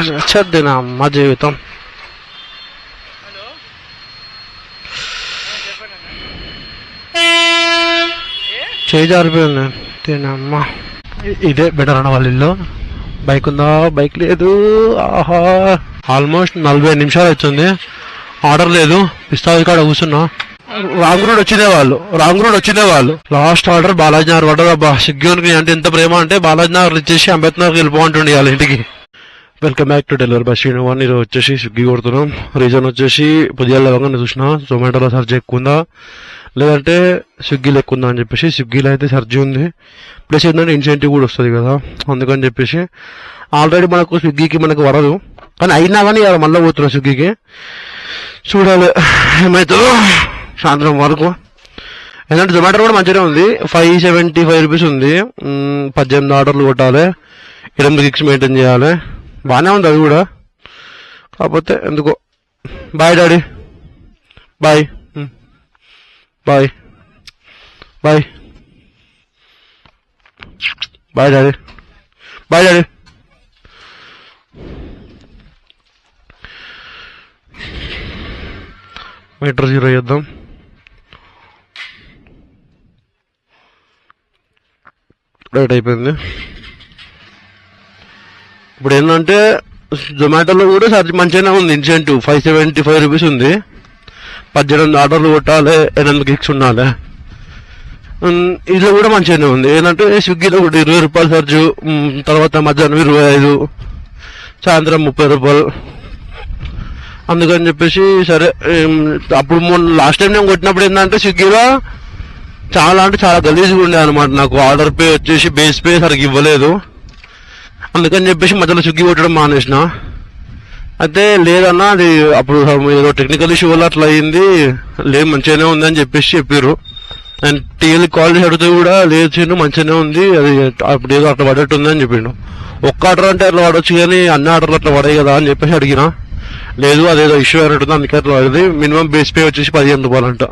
వచ్చేద్ది నా అమ్మ జీవితం. చేయి జారిపోయింది. తినమ్మ. ఇదే బెటర్ అన్న వాళ్ళ ఇల్లు. బైక్ ఉందా? బైక్ లేదు. ఆహా. ఆల్మోస్ట్ నలభై నిమిషాలు వచ్చింది ఆర్డర్ లేదు. పిస్తాది కాడ కూర్చున్నా. రాంగ్ రోడ్ వచ్చిందే వాళ్ళు. రాంగ్ రోడ్ వచ్చిందే వాళ్ళు. లాస్ట్ ఆర్డర్ బాలాజీ నగర్ పడ్డది అబ్బా సిగ్గునికి అంటే ఎంత ప్రేమ అంటే బాలాజీ నగర్ ఇచ్చేసి అంబేద్కర్ వెళ్ళిపోంటుండే వాళ్ళ ఇంటికి. Welcome back to delivery bus one ఈరోజు వచ్చేసి స్విగ్గీ కొడుతున్నాం. రీజన్ వచ్చేసి పొద్దుగా లేవగానే చూసిన జొమాటోలో సర్జ్ ఎక్కువ ఉందా లేదంటే స్విగ్గీలో ఎక్కువ ఉందా అని చెప్పేసి స్విగ్గీలో అయితే సర్జీ ఉంది. ప్లస్ ఏంటంటే ఇన్సెంటివ్ కూడా వస్తుంది కదా అందుకని చెప్పేసి ఆల్రెడీ మనకు స్విగ్గీకి మనకు వరదు. కానీ అయినా కానీ ఇవాళ మళ్ళీ పోతున్నా స్విగ్గీకి చూడాలి ఏమవుతుందో సాయంత్రం వరకు. ఎందుకంటే జొమాటో కూడా మంచిగానే ఉంది. ఫైవ్ సెవెంటీ ఫైవ్ రూపీస్ ఉంది పద్దెనిమిది ఆర్డర్లు కొట్టాలి. ఎనిమిది గిక్స్ మెయింటైన్ చేయాలి. బాగానే ఉంది అది కూడా. కాకపోతే ఎందుకో. Bye daddy bye bye bye bye daddy bye daddy meter zero చేద్దాం. రైట్ అయిపోయింది. ఇప్పుడు ఏంటంటే జొమాటోలో కూడా సర్చ్ మంచిగానే ఉంది. Incentive five seventy five rupees ఉంది. పద్దెనిమిది ఆర్డర్లు కొట్టాలి ఎనిమిది గిక్స్ ఉండాలి. ఇది కూడా మంచిగానే ఉంది. ఏంటంటే స్విగ్గీలో కూడా ఇరవై రూపాయలు ఛార్జ్ తర్వాత మధ్యాహ్నం ఇరవై ఐదు సాయంత్రం ముప్పై రూపాయలు. అందుకని చెప్పేసి సరే అప్పుడు మొన్న లాస్ట్ టైం నేను కొట్టినప్పుడు ఏంటంటే స్విగ్గీలో చాలా అంటే చాలా గలీజ్గా ఉండే అనమాట నాకు ఆర్డర్ పే వచ్చేసి బేస్ పే సరిగ్గా ఇవ్వలేదు. అందుకని చెప్పేసి మధ్యలో స్విగ్గీ కొట్టడం మానేసిన. అయితే లేదన్నా అది అప్పుడు ఏదో టెక్నికల్ ఇష్యూ వల్ల అట్లా అయింది. లేదు మంచిగానే ఉంది అని చెప్పేసి చెప్పారు అండ్ టీఎల్ కాల్ చేసి అడిగితే కూడా లేదు చిన్న మంచిగానే ఉంది. అది అప్పుడు ఏదో అట్లా పడేట్టు ఉంది అని చెప్పిండు. ఒక్క ఆర్డర్ అంటే అట్లా పడవచ్చు కానీ అన్ని ఆర్డర్లు అట్లా పడాయి కదా అని చెప్పేసి అడిగిన. లేదు అదేదో ఇష్యూ అయినట్టుంది అందుకే అట్లా పడింది. మినిమం బేస్ పే వచ్చేసి పదిహేను రూపాయలంట.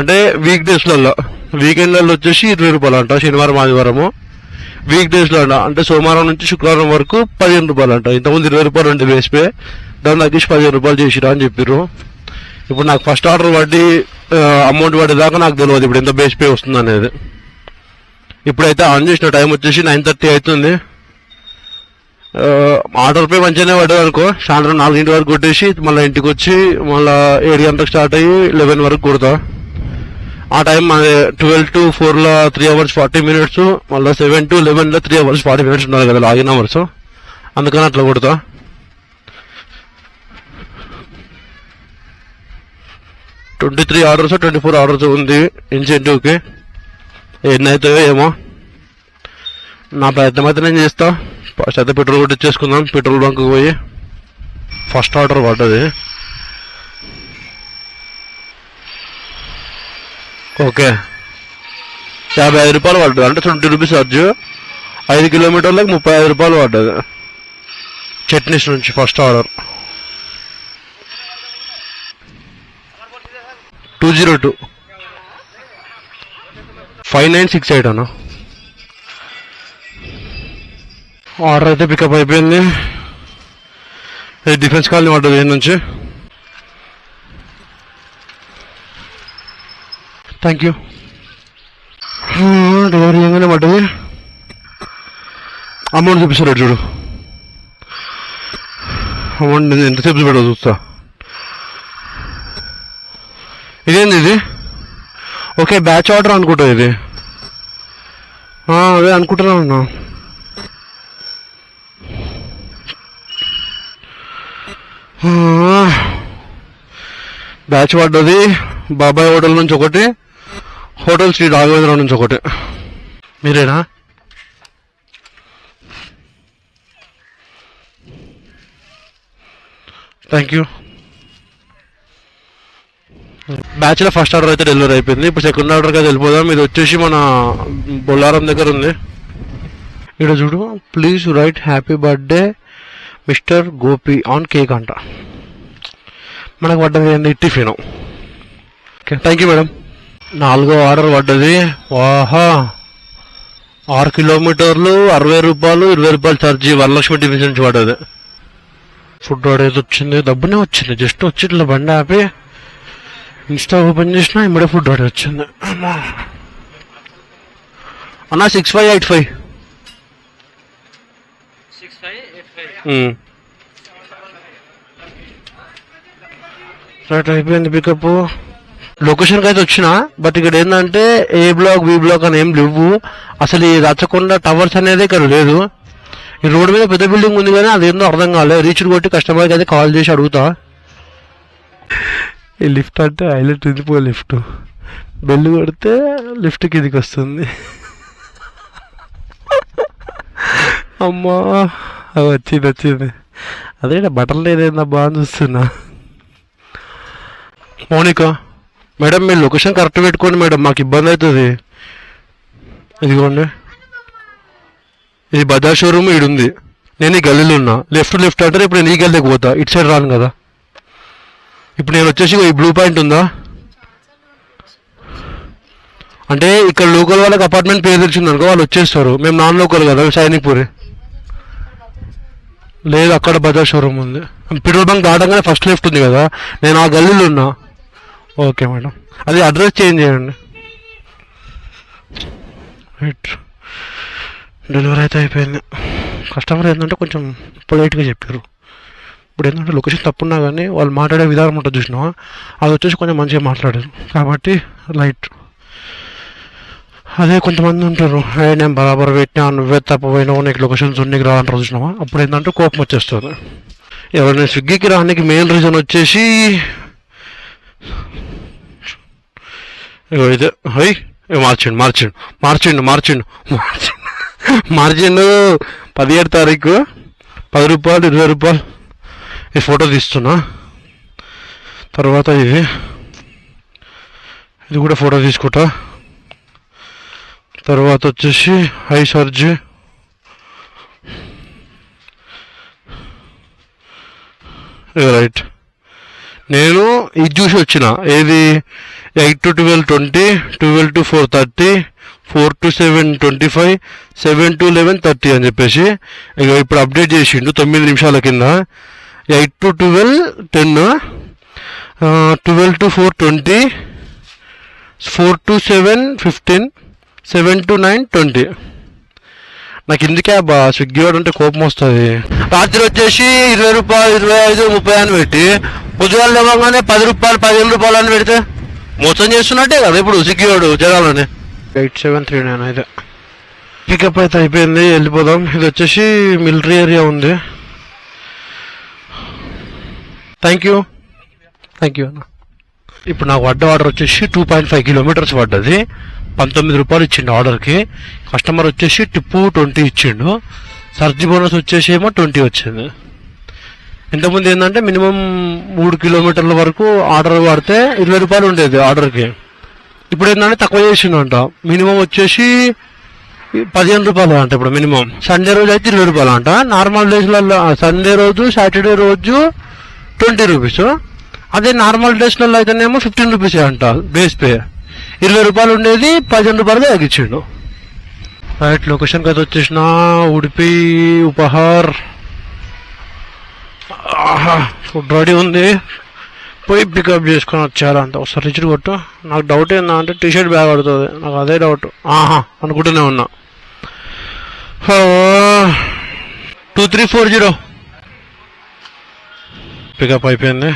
అంటే వీక్ డేస్లలో వీకెండ్లలో వచ్చేసి ఇరవై రూపాయలు అంట శనివారం ఆదివారము. వీక్ డేస్లో అంట. అంటే సోమవారం నుంచి శుక్రవారం వరకు పదిహేను రూపాయలు అంట. ఇంతకుముందు ఇరవై రూపాయలు ఉండే బేస్ పే దాన్ని తగ్గించి పదిహేను రూపాయలు చేసిరా అని చెప్పారు ఇప్పుడు నాకు ఫస్ట్ ఆర్డర్ పడి అమౌంట్ పడేదాకా నాకు తెలియదు ఇప్పుడు ఎంత బేస్ పే వస్తుంది అనేది. ఇప్పుడైతే ఆన్ చేసిన టైం వచ్చేసి నైన్ థర్టీ అవుతుంది. ఆర్డర్ పే మంచిగానే పడ్డది అనుకో. సాయంత్రం నాలుగింటి వరకు కొట్టేసి మళ్ళీ ఇంటికి వచ్చి మళ్ళీ ఏడు గంటలకు స్టార్ట్ అయ్యి లెవెన్ వరకు కొడతా. ఆ టైం ట్వెల్వ్ టు ఫోర్లో త్రీ అవర్స్ ఫార్టీ మినిట్స్ మళ్ళీ సెవెన్ టు లెవెన్లో త్రీ అవర్స్ ఫార్టీ మినిట్స్ ఉండాలి కదా లాగిన్ అవర్స్. అందుకని అట్లా కొడతా. Twenty three orders twenty four orders ఉంది ఇన్సెంటివ్కి. ఎన్ని అవుతాయో ఏమో. నా ప్రయత్నం అయితే నేను చేస్తా. ఫస్ట్ అయితే పెట్రోల్ కొట్టించేసుకుందాం పెట్రోల్ బంక్ పోయి. ఫస్ట్ ఆర్డర్ పడ్డది ఓకే. యాభై ఐదు రూపాయలు పడుతుంది అంటే ట్వంటీ రూపీస్ ఛార్జ్. ఐదు కిలోమీటర్లకు ముప్పై ఐదు రూపాయలు పడ్డది. చట్నీస్ నుంచి first order. Two zero two. Five nine six eight అన్న. ఆర్డర్ అయితే పికప్ అయిపోయింది. ఇది డిఫెన్స్ కాలనీ పడ్డది దీని నుంచి. థ్యాంక్ యూ డెలివరీ చేయగానే పడ్డది. అమౌంట్ చూపిస్తాడు చూడు. అమౌంట్ నేను ఎంతసేపు పెట్టదు చూస్తా. ఇదేంది ఇది? ఓకే బ్యాచ్ ఆర్డర్ అనుకుంటా ఇది. అదే అనుకుంటున్నా ఉన్నా బ్యాచ్ పడ్డది. బాబాయ్ హోటల్ నుంచి ఒకటి. హోటల్ శ్రీ రాఘవేంద్ర నుంచి ఒకటి. మీరేనా? థ్యాంక్ యూ బ్యాచ్లో ఫస్ట్ ఆర్డర్ అయితే డెలివరీ అయిపోయింది. ఇప్పుడు సెకండ్ ఆర్డర్కి అయితే వెళ్ళిపోదాం. ఇది వచ్చేసి మన బొల్లారం దగ్గర ఉంది. ఇక్కడ చూడు please right happy birthday mister Gopi on cake అంట. మనకు పడ్డది ఏంటి tiffin okay thank you madam నాలుగో ఆర్డర్ పడ్డది. వాహా ఆరు కిలోమీటర్లు అరవై రూపాయలు ఇరవై రూపాయలు ఛార్జీ వరలక్ష్మి టిఫిన్స్ నుంచి పడ్డది. ఫుడ్ ఆర్డర్ ఏదో వచ్చింది డబ్బునే వచ్చింది జస్ట్ వచ్చి ఇట్లా బండి ఆపి ఇన్స్టా ఓపెన్ చేసినా ఇమ్మడే ఫుడ్ ఆర్డర్ వచ్చింది. అన్నా six five eight five six five eight five right అయిపోయింది పికప్ లొకేషన్కి అయితే వచ్చిన బట్ ఇక్కడ ఏంటంటే ఏ బ్లాక్ బి బ్లాక్ అని ఏం లేవు. అసలు ఈ రచ్చకొండ టవర్స్ అనేది ఇక్కడ లేదు. ఈ రోడ్ మీద పెద్ద బిల్డింగ్ ఉంది కానీ అదేందో అర్థం కాలేదు రీచ్ కొట్టి కస్టమర్కి అయితే కాల్ చేసి అడుగుతా. ఈ లిఫ్ట్ అంటే హైలైట్ ఇది పో లిఫ్ట్. బెల్ కొడితే లిఫ్ట్ కిందికి వస్తుంది. అమ్మా అది వచ్చింది వచ్చింది. అదే బట్టలు లేదేందా బాగా చూస్తున్నా. మౌనిక మేడం మీరు లొకేషన్ కరెక్ట్ పెట్టుకోండి మేడం మాకు ఇబ్బంది అవుతుంది. ఇదిగోండి. ఇది బజాజ్ షోరూమ్ ఈడుంది. నేను ఈ గల్లీలో ఉన్నా. లెఫ్ట్ లెఫ్ట్ అంటే ఇప్పుడు నేను ఈ గల్లీకి పోతా. ఇటు సైడ్ రాను కదా. ఇప్పుడు నేను వచ్చేసి ఈ బ్లూ పాయింట్ ఉందా? అంటే ఇక్కడ లోకల్ వాళ్ళకి అపార్ట్మెంట్ పేరు తెలిసింది అనుకో వాళ్ళు వచ్చేస్తారు. మేము నాన్ లోకల్ కదా సైనిక్పూరి లేదు అక్కడ బజాజ్ షోరూమ్ ఉంది. పెట్రోల్ బంక్ దాటంగానే ఫస్ట్ లెఫ్ట్ ఉంది కదా. నేను ఆ గల్లీలో ఉన్నా. Okay madam. అది అడ్రస్ చేంజ్ చేయండి. డెలివరీ అయితే అయిపోయింది. కస్టమర్ ఏంటంటే కొంచెం పొలైట్గా చెప్పారు. ఇప్పుడు ఏంటంటే లొకేషన్ తప్పున్నా కానీ వాళ్ళు మాట్లాడే విధానం ఉంటుంది చూసినావా? అది వచ్చేసి కొంచెం మంచిగా మాట్లాడారు. కాబట్టి లైట్ అదే కొంతమంది ఉంటారు. ఏ నేను బరాబర్ పెట్టినా నువ్వే తప్పపోయినావు నీకు లొకేషన్స్ నీకు రావాలంటారు చూసినావా? అప్పుడు ఏంటంటే కోపం వచ్చేస్తుంది. ఎవరైనా స్విగ్గీకి రానికి మెయిన్ రీజన్ వచ్చేసి ఇగో ఇదే హై మార్చండి మార్చండి మార్చండి మార్చండి మార్చండి. మార్చిండు. పదిహేడు తారీఖు పది రూపాయలు ఇరవై రూపాయలు. ఈ ఫోటో తీస్తున్నా. తర్వాత ఇది. ఇది కూడా ఫోటో తీసుకుంటా. తర్వాత వచ్చేసి హై సర్జ్. రైట్. నేను ఇది చూసి వచ్చిన. ఏది? Eight to twelve twenty twelve to four thirty four to seven twenty five seven to eleven thirty అని చెప్పేసి ఇక ఇప్పుడు అప్డేట్ చేసిండు తొమ్మిది నిమిషాల కింద. Eight to twelve ten twelve to four twenty four to seven fifteen seven to nine twenty. నాకు ఇందుకే బా స్విగ్గీ వాడు అంటే కోపం వస్తుంది. రాత్రి వచ్చేసి ఇరవై రూపాయలు ఇరవై ఐదు ముప్పై అని పెట్టి పొద్దుగాలు లేవగానే పది రూపాయలు పదిహేను రూపాయలు అని పెడితే మోసం చేస్తున్నట్టే కదా ఇప్పుడు వాడు జనాలని. ఎయిట్ సెవెన్ త్రీ నైన్ అయితే. పికప్ అయితే అయిపోయింది వెళ్ళిపోదాం. ఇది వచ్చేసి మిలిటరీ ఏరియా ఉంది. థ్యాంక్ యూ థ్యాంక్ యూ అన్న. ఇప్పుడు నాకు పడ్డ ఆర్డర్ వచ్చేసి టూ పాయింట్ ఫైవ్ కిలోమీటర్స్ పడ్డది పంతొమ్మిది రూపాయలు ఇచ్చిండు ఆర్డర్కి కస్టమర్ వచ్చేసి టిప్పు ట్వంటీ ఇచ్చిండు. సర్జీ బోనస్ వచ్చేసి ఏమో ట్వంటీ వచ్చింది. ఇంతకుముందు ఏంటంటే మినిమం మూడు కిలోమీటర్ల వరకు ఆర్డర్ పడితే ఇరవై రూపాయలు ఉండేది ఆర్డర్కి. ఇప్పుడు ఏంటంటే తక్కువ చేసిండంట. మినిమం వచ్చేసి పదిహేను రూపాయలు అంట ఇప్పుడు మినిమం. సండే రోజు అయితే ఇరవై రూపాయలు అంట. నార్మల్ డేస్లలో సండే రోజు సాటర్డే రోజు ట్వంటీ రూపీస్. అదే నార్మల్ డేస్లలో అయితేనేమో ఫిఫ్టీన్ రూపీస్ అంట బేస్ పే. ఇరవై రూపాయలు ఉండేది పదిహేను రూపాయలు తగ్గించిండు రైట్ లొకేషన్కి అయితే వచ్చేసిన ఉడిపి ఉపహార్. ఆహా ఫుడ్ రెడీ ఉంది. పోయి పికప్ చేసుకొని వచ్చారంట ఒకసారి రిచ్ కొట్టు. నాకు డౌట్ ఏందా అంటే టీ షర్ట్ బ్యాగ్ పడుతుంది. నాకు అదే డౌట్ ఆహా అనుకుంటూనే ఉన్నా. Two three four zero pickup అయిపోయింది.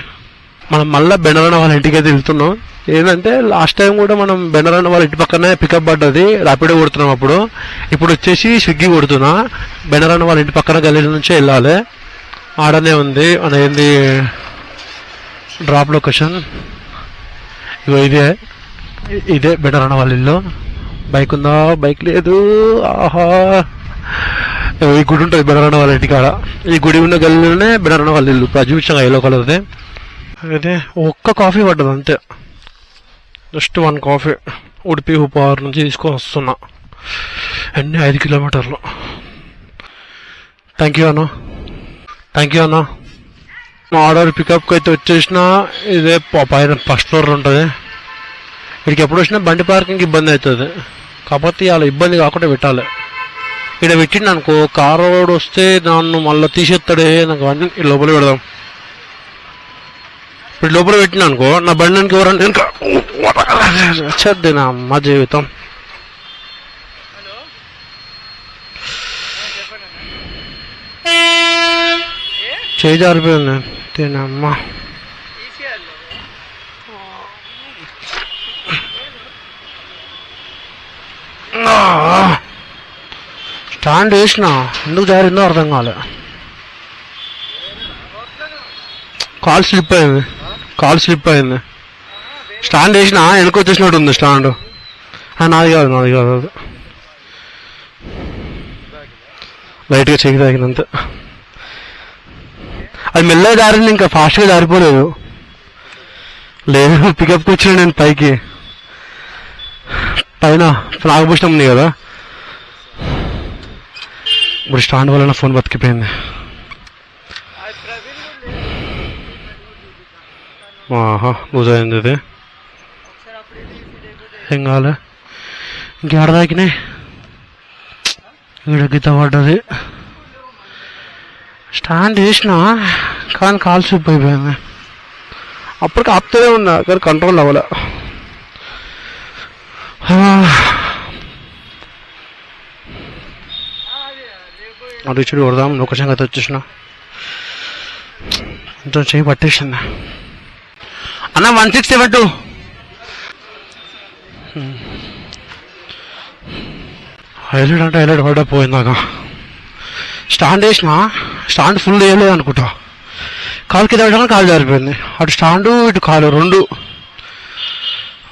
మనం మళ్ళీ బెనరన్న వాళ్ళ ఇంటికి అయితే వెళ్తున్నాం. ఏంటంటే లాస్ట్ టైం కూడా మనం బెనరన్న వాళ్ళ ఇంటి పక్కనే పికప్ పడ్డది. ర్యాపిడో కొడుతున్నాం అప్పుడు. ఇప్పుడు వచ్చేసి స్విగ్గీ కొడుతున్నా. బెనరన్న వాళ్ళ ఇంటి పక్కన గల్లీ నుంచే వెళ్ళాలి. ఆడనే ఉంది మన ఏంది డ్రాప్ లొకేషన్ ఇగో ఇదే. ఇదే బెటర్ అన్న వాళ్ళ ఇల్లు. బైక్ ఉందా? బైక్ లేదు. ఆహా. ఈ గుడి ఉంటుంది బెటర్ అన్న వాళ్ళ ఇంటికాడ ఈ గుడి ఉన్న గల్లీలోనే బెటర్ అన్న వాళ్ళ ఇల్లు. చూపించాం ఎల్లో కలర్ది అదే ఒక్క కాఫీ పడ్డది అంతే. Just one coffee Udupi Upahar నుంచి తీసుకొని వస్తున్నా. ఎన్ని ఐదు కిలోమీటర్లు. థ్యాంక్ యూ అన్న. థ్యాంక్ యూ అన్న మా ఆర్డర్ పికప్కి అయితే వచ్చేసిన ఇదే ప- పైన ఫస్ట్ ఫ్లోర్ ఉంటుంది ఇక్కడికి ఎప్పుడు వచ్చినా బండి పార్కింగ్ ఇబ్బంది అవుతుంది కాకపోతే అలా ఇబ్బంది కాకుండా పెట్టాలి ఇక్కడ పెట్టిండు అనుకో కారు వాడు వస్తే నన్ను మళ్ళీ తీసేస్తాడే నాకు బండి ఈ లోపల పెడదాం ఇప్పుడు లోపల పెట్టిన అనుకో నా బండి ఎవరంటే వెనక నా అమ్మ జీవితం చేయి జారిపోయింది దీని స్టాండ్ వేసిన ఎందుకు జారిందో అర్థం కాలే. కాల్ స్లిప్ అయింది. కాల్ స్లిప్ అయింది. స్టాండ్ వేసిన వెనక వచ్చేసినట్టు ఉంది స్టాండ్. నాది కాదు నాది కాదు అది లైట్గా చెయ్యి తాగినంత అది మెల్లగా జారింది ఇంకా ఫాస్ట్గా జారిపోలేదు లేదు పికప్కి వచ్చిన నేను పైకి. పైన నాగభూషణం ఉంది కదా. ఇప్పుడు స్టాండ్ వల్ల నా ఫోన్ బతికిపోయింది. ఆహా లూజ్ అయింది ఇది. ఏం కాలే ఇంకేడ తాకినాయి ఇక్కడ గీత పడ్డది. స్టాండ్ చేసిన కానీ కాల్ స్లిప్ అయిపోయింది అప్పటికి ఆపుతూనే ఉన్నా కానీ కంట్రోల్ అవ్వలే. అటు ఇచ్చుడు కొడదాం లొకేషన్ అయితే వచ్చేసిన. కొంచెం చేయి పట్టేసింది. అన్న one six seven two. Highlight అంటే హైలైట్ పడ్డా పోయిందాక స్టాండ్ వేసిన స్టాండ్ ఫుల్ వేయలేదు అనుకుంటా. కాలు కింద పెట్టగానే కాలు జారిపోయింది. అటు స్టాండు ఇటు కాలు రెండు.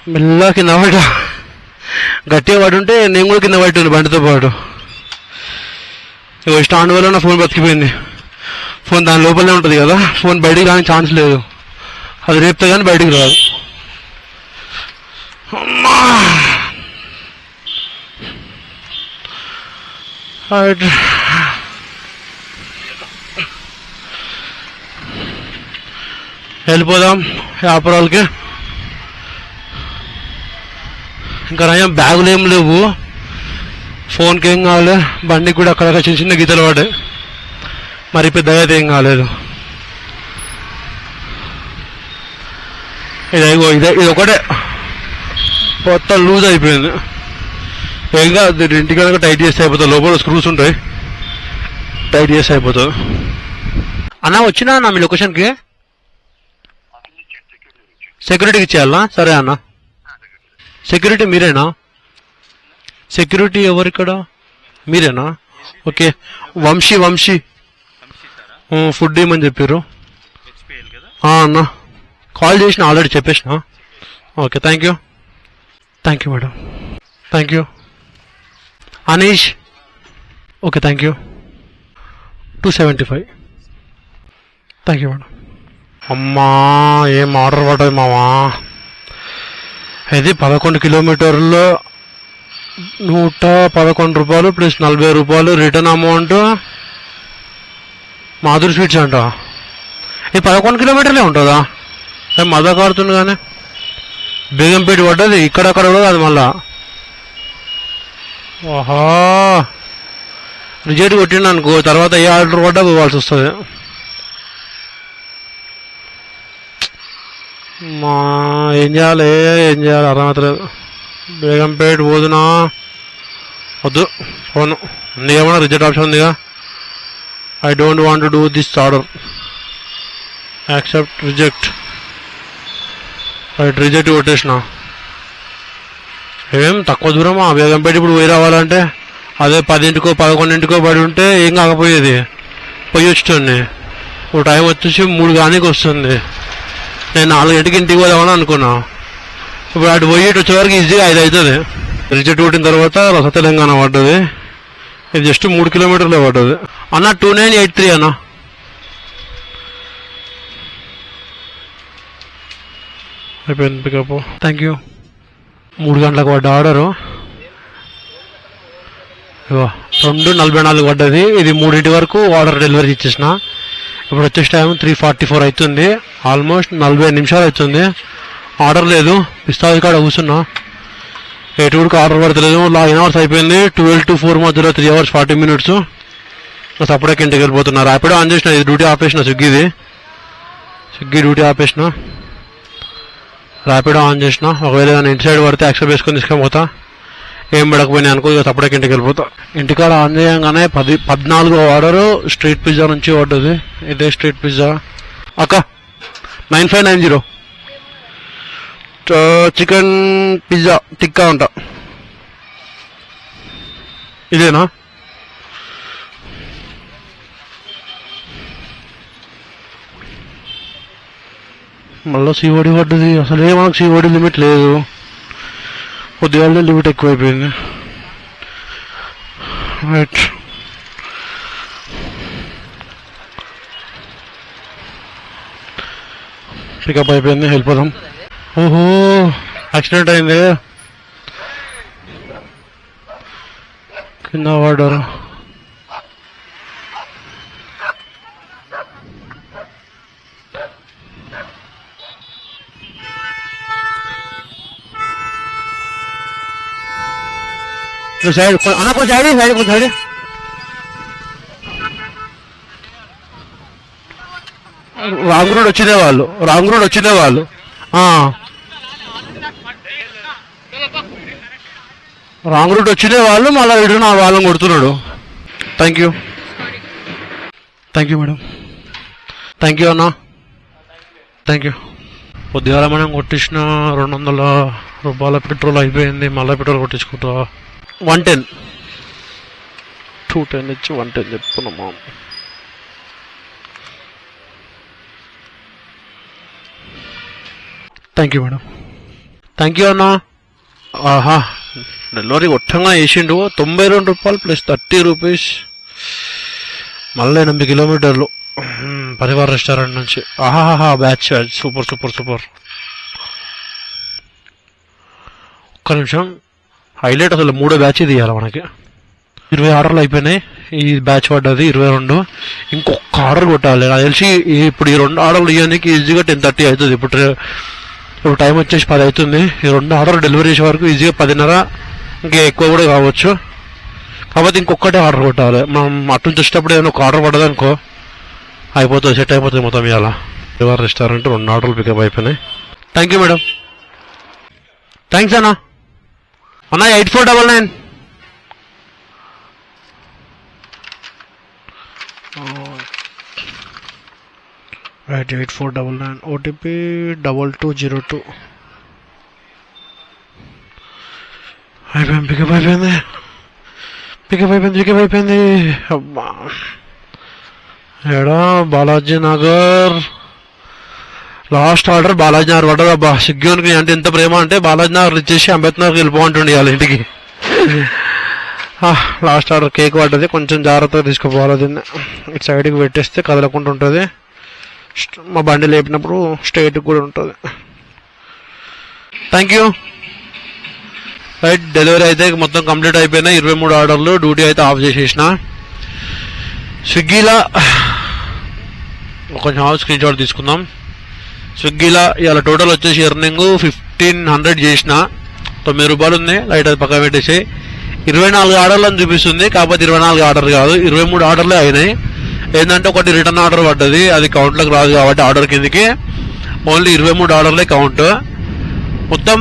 మెల్లగా కింద పడ్డా. గట్టిగా పడి ఉంటే నేను కూడా కింద పట్టి బండితో పాటు. ఇక స్టాండ్ వల్ల నా ఫోన్ బతికిపోయింది. ఫోన్ దాని లోపలనే ఉంటుంది కదా ఫోన్ బయటికి రాని ఛాన్స్ లేదు. అది రేపుతో కానీ బయటికి రాదు. అమ్మా! రైట్. వెళ్ళిపోదాం వ్యాపారాలకి. ఇంకా నయం బ్యాగులు ఏం లేవు. ఫోన్కి ఏం కావాలి బండికి కూడా అక్కడ చిన్న చిన్న గీతలు పడ్డాయి. మరి పెద్దగా అయితే ఏం కాలేదు. ఇది ఇదే ఇది ఒకటే. మొత్తం లూజ్ అయిపోయింది. ఏం కాదు ఇంటికి కనుక టైట్ చేస్తే అయిపోతుంది. లోపల స్క్రూస్ ఉంటాయి. టైట్ చేస్తే అయిపోతుంది. అన్న వచ్చినా అన్న మీ లొకేషన్కి? సెక్యూరిటీకి ఇచ్చేయాలా? సరే అన్న. సెక్యూరిటీ మీరేనా? సెక్యూరిటీ ఎవరిక్కడ మీరేనా? ఓకే. వంశీ వంశీ. ఫుడ్ ఇవ్వమని చెప్పారు? అన్న. కాల్ చేసిన ఆల్రెడీ చెప్పేసిన. Okay thank you thank you madam thank you Anish okay thank you two seventy five thank you madam అమ్మా ఏం ఆర్డర్ పడదు మావా? ఇది పదకొండు కిలోమీటర్లు నూట పదకొండు రూపాయలు ప్లస్ నలభై రూపాయలు రిటర్న్ అమౌంట్ మాధురి స్వీట్స్ అంట. ఇది పదకొండు కిలోమీటర్లే ఉంటుందా? ఏం మజా కారుతుంది కానీ బేగంపేట పడ్డది ఇక్కడక్కడ కూడా అది మళ్ళా. ఓహో రిజెక్ట్ కొట్టిండు అనుకో తర్వాత ఏ ఆర్డర్ పడ్డా పోవాల్సి వస్తుంది. మా ఏం చేయాలి? ఏం చేయాలి? అర్థమవుతలేదు బేగంపేట పోదునా? వద్దు. ఫోను ఏమన్నా రిజెక్ట్ ఆప్షన్ ఉందిగా? I don't want do this order accept reject right reject కొట్టేసిన ఏం తక్కువ దూరమా? బేగంపేట ఇప్పుడు పోయి రావాలంటే? అదే పదింటికో పదకొండింటికో పడి ఉంటే ఏం కాకపోయేది? పోయి వచ్చుండి ఇప్పుడు టైం వచ్చేసి మూడు కానీకి వస్తుంది. నేను నాలుగింటికి ఇంటికి పోదామని అనుకున్నా. ఇప్పుడు అటు పోయి ఇటు వచ్చేవరకు ఈజీగా ఐదు అవుతుంది. రిజెక్ట్ కొట్టిన తర్వాత రస తెలంగాణ పడ్డది. ఇది జస్ట్ మూడు కిలోమీటర్లే పడ్డది. అన్న టూ నైన్ ఎయిట్ త్రీ అన్న. అయిపోయింది పికప్ థ్యాంక్ యూ మూడు గంటలకు పడ్డ ఆర్డరు రెండు నలభై నాలుగు పడ్డది. ఇది మూడింటి వరకు ఆర్డర్ డెలివరీ ఇచ్చేసిన. ఇప్పుడు వచ్చే టైం త్రీ ఫార్టీ ఫోర్ అవుతుంది. ఆల్మోస్ట్ నలభై నిమిషాలు అవుతుంది. ఆర్డర్ లేదు. పిస్తాది కాడ కూర్చున్నా. ఎటు కూడా ఆర్డర్ పడతలేదు. లాగిన్ అవర్స్ అయిపోయింది. ట్వెల్వ్ టు ఫోర్ మధ్యలో three hours forty minutes separate ఇంటికి వెళ్ళిపోతున్నా. ర్యాపిడో ఆన్ చేసిన. ఇది డ్యూటీ ఆపేసిన స్విగ్గీది స్విగ్గీ డ్యూటీ ఆపేసిన ర్యాపిడో ఆన్ చేసిన. ఒకవేళ ఏదైనా ఇంటి సైడ్ పడితే యాక్సెప్ట్ వేసుకొని తీసుకొని పోతా ఏం పడకపోయినా అనుకో ఇక సపరేట్ ఇంటికి వెళ్ళిపోతా. ఇంటికాడ ఆన్ చేయగానే పది పద్నాలుగో ఆర్డర్ స్ట్రీట్ పిజ్జా నుంచి పడ్డది. ఇదే స్ట్రీట్ పిజ్జా. అక్క nine five nine zero. Chicken pizza tikka ఉంటా ఇదేనా? మళ్ళీ సీఓడి పడ్డది. అసలే మనకు సీఓడి లిమిట్ లేదు. కొద్దిగా లిమిట్ ఎక్కువైపోయింది రైట్ పికప్ అయిపోయింది వెళ్ళిపోదాం ఓహో యాక్సిడెంట్ అయింది కింద పడ్డారు సైడ్ అన్న కొంచెం సైడ్ సైడ్ కొంచెం సైడ్ రాంగ్ రోడ్ వచ్చిందే వాళ్ళు రాంగ్ రోడ్ వచ్చిందే వాళ్ళు రాంగ్ రూట్ వచ్చిందే వాళ్ళు మళ్ళీ వీడు నా వాళ్ళని కొడుతున్నాడు thank you thank you madam thank you అన్న థ్యాంక్ యూ పొద్దుగాల మనం కొట్టించిన రెండు వందల రూపాయల పెట్రోల్ అయిపోయింది మళ్ళీ petrol కొట్టించుకుంటా। One ten. Two ten ఇచ్చి one ten చెప్పుకున్నామా thank you madam thank you అన్నా. ఆహా. డెలివరీ కొట్టంగా వేసిండు. తొంభై రెండు రూపాయలు ప్లస్ థర్టీ రూపీస్. మళ్ళీ ఎనిమిది కిలోమీటర్లు. పరివార్ రెస్టారెంట్ నుంచి. ఆహాహా బ్యాచ్. Super super super. ఒక్క నిమిషం. హైలైట్ అసలు మూడో బ్యాచ్ తీయాలి మనకి. ఇరవై ఆర్డర్లు అయిపోయినాయి. ఈ బ్యాచ్ పడ్డది ఇరవై రెండు. ఇంకొక ఆర్డర్ కొట్టాలి. నాకు తెలిసి ఇప్పుడు ఈ రెండు ఆర్డర్లు ఇవ్వడానికి ఈజీగా టెన్ థర్టీ అవుతుంది. ఇప్పుడు ఇప్పుడు టైం వచ్చేసి పది అవుతుంది. ఈ రెండు ఆర్డర్ డెలివరీ చేసే వరకు ఈజీగా పదిన్నర ఇంకా ఎక్కువ కూడా కావచ్చు. కాకపోతే ఇంకొకటే ఆర్డర్ కొట్టాలి. మనం అటు నుంచి వచ్చేటప్పుడు ఏదైనా ఒక ఆర్డర్ పడ్డది అనుకో అయిపోతుంది సెట్ అయిపోతుంది మొత్తం ఇవాళ రివర్ రెస్టారెంట్ రెండు ఆర్డర్లు పికప్ అయిపోయినాయి. థ్యాంక్ యూ మేడం థ్యాంక్స్ అన్న. అన్న eight four double nine. Right eight four double nine. OTP double two zero two. అయిపోయింది పికప్ అయిపోయింది. పికప్ అయిపోయింది పికప్ అయిపోయింది. అబ్బా. ఎడా బాలాజీ నగర్. లాస్ట్ ఆర్డర్ బాలాజీ నగర్ పడ్డది. అబ్బా సిగ్గునికి అంటే ఎంత ప్రేమ అంటే బాలాజీ నగర్ ఇచ్చేసి అంబేద్కర్కి వెళ్ళిపోంటుండే వాళ్ళ ఇంటికి. లాస్ట్ ఆర్డర్ కేక్ పడ్డది. కొంచెం జాగ్రత్తగా తీసుకుపోవాలి దీన్ని. ఇటు సైడ్కి పెట్టేస్తే కదలకుండా ఉంటుంది. మా బండి లేపినప్పుడు స్ట్రైట్ కూడా ఉంటుంది. థ్యాంక్ యూ రైట్ డెలివరీ అయితే మొత్తం కంప్లీట్ అయిపోయినా ఇరవై మూడు ఆర్డర్లు డ్యూటీ అయితే ఆఫ్ చేసేసిన. స్విగ్గీలో కొంచెం హాఫ్ స్క్రీన్ షాట్ తీసుకుందాం. స్విగ్గీలో ఇవాళ టోటల్ వచ్చేసి ఎర్నింగ్ ఫిఫ్టీన్ హండ్రెడ్ చేసిన. తొమ్మిది రూపాయలు ఉంది. లైట్ అది పక్కన పెట్టేసి ఇరవై నాలుగు ఆర్డర్లు అని చూపిస్తుంది. కాకపోతే ఇరవై నాలుగు ఆర్డర్ కాదు. ఇరవై మూడు ఆర్డర్లే అయినాయి. ఏంటంటే ఒకటి రిటర్న్ ఆర్డర్ పడ్డది. అది కౌంట్లోకి రాదు కాబట్టి ఆర్డర్ కిందకి. ఓన్లీ ఇరవై మూడు ఆర్డర్లే కౌంట్ మొత్తం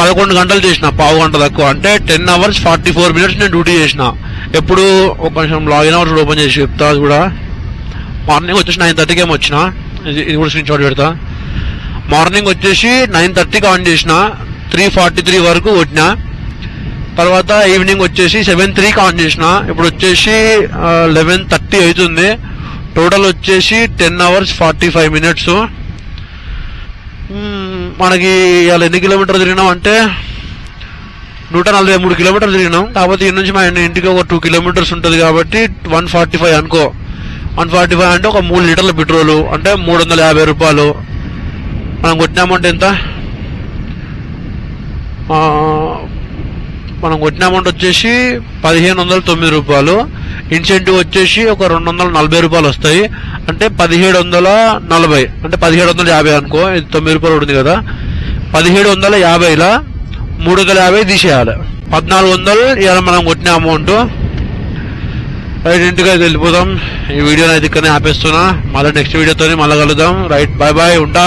పదకొండు గంటలు చేసిన. పావు గంట తక్కువ. అంటే ten hours forty four minutes నేను డ్యూటీ చేసిన. ఎప్పుడు ఒక కొంచెం లాగిన్ అవర్స్ ఓపెన్ చేసి చెప్తా అది కూడా. మార్నింగ్ వచ్చేసి నైన్ థర్టీకి ఏమో వచ్చిన. ఇది ఇది కూడా స్క్రీన్ షాట్ పెడతా. మార్నింగ్ వచ్చేసి నైన్ థర్టీకి ఆన్ చేసిన. త్రీ ఫార్టీ త్రీ వరకు కొట్టిన. తర్వాత ఈవినింగ్ వచ్చేసి సెవెన్ త్రీకి ఆన్ చేసిన. ఇప్పుడు వచ్చేసి లెవెన్ థర్టీ అవుతుంది. టోటల్ వచ్చేసి ten hours forty five minutes మనకి ఇవాళ ఎన్ని కిలోమీటర్లు తిరిగినాం అంటే నూట నలభై మూడు కిలోమీటర్లు తిరిగినాం. కాకపోతే ఈ నుంచి మా ఇంటికి ఒక టూ కిలోమీటర్స్ ఉంటుంది కాబట్టి వన్ ఫార్టీ ఫైవ్ అనుకో. వన్ ఫార్టీ ఫైవ్ అంటే ఒక మూడు లీటర్ల పెట్రోలు. అంటే మూడు వందల యాభై రూపాయలు. మనం కొట్టిన అమౌంట్ ఎంత? మనం కొట్టిన అమౌంట్ వచ్చేసి పదిహేను వందల తొమ్మిది రూపాయలు. ఇన్సెంటివ్ వచ్చేసి ఒక రెండు వందల నలభై రూపాయలు వస్తాయి. అంటే పదిహేడు వందల నలభై. అంటే పదిహేడు వందల యాభై అనుకో ఇది తొమ్మిది రూపాయలు ఉంటుంది కదా. పదిహేడు వందల యాభైలా మూడు వందల యాభై తీసేయాలి. పద్నాలుగు వందలు ఇవాళ మనం కొట్టిన అమౌంట్ రైట్ ఇంటికి అయితే వెళ్ళిపోదాం. ఈ వీడియోని అయితే ఇక్కడనే ఆపేస్తున్నా. మళ్ళీ నెక్స్ట్ వీడియోతో మళ్ళీ కలుద్దాం. రైట్ బాయ్ బాయ్ ఉంటా.